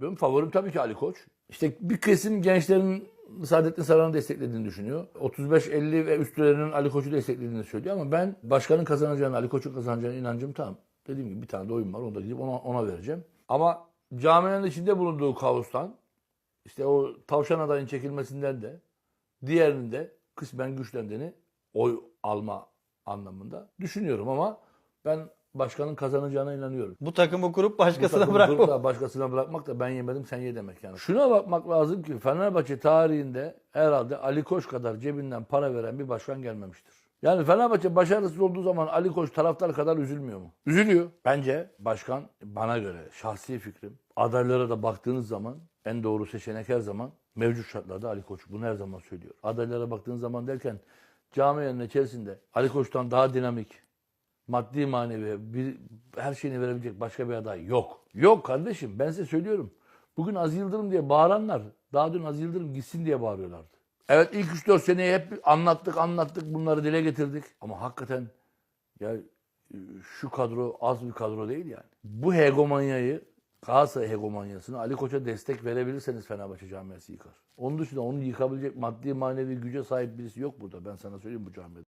Benim favorim tabii ki Ali Koç. İşte bir kesim gençlerin Saadettin Saran'ı desteklediğini düşünüyor. 35-50 ve üstlerinin Ali Koç'u desteklediğini söylüyor ama ben başkanın kazanacağını, Ali Koç'un kazanacağına inancım tam. Dediğim gibi bir tane de oyun var. Onu da gidip ona, ona vereceğim. Ama camianın içinde bulunduğu kaostan işte o tavşan adayın çekilmesinden de diğerinin de kısmen güçlendiğini oy alma anlamında düşünüyorum ama ben başkanın kazanacağına inanıyorum. Bu takımı kurup başkasına takımı bırakma. kurup da başkasına bırakmak da ben yemedim sen ye demek yani. Şuna bakmak lazım ki Fenerbahçe tarihinde herhalde Ali Koç kadar cebinden para veren bir başkan gelmemiştir. Yani Fenerbahçe başarısız olduğu zaman Ali Koç taraftar kadar üzülmüyor mu? Üzülüyor. Bence başkan bana göre şahsi fikrim adaylara da baktığınız zaman en doğru seçenek her zaman mevcut şartlarda Ali Koç. Bunu her zaman söylüyor. Adaylara baktığınız zaman derken camianın içerisinde Ali Koç'tan daha dinamik, maddi manevi bir, her şeyini verebilecek başka bir aday yok. Yok kardeşim ben size söylüyorum. Bugün Az Yıldırım diye bağıranlar daha dün Az Yıldırım gitsin diye bağırıyorlardı. Evet ilk 3-4 seneyi hep anlattık anlattık bunları dile getirdik. Ama hakikaten ya şu kadro az bir kadro değil yani. Bu hegemonyayı Galatasaray hegemonyasını Ali Koç'a destek verebilirseniz Fenerbahçe camiası yıkar. Onun dışında onu yıkabilecek maddi manevi güce sahip birisi yok burada. Ben sana söyleyeyim bu camiada.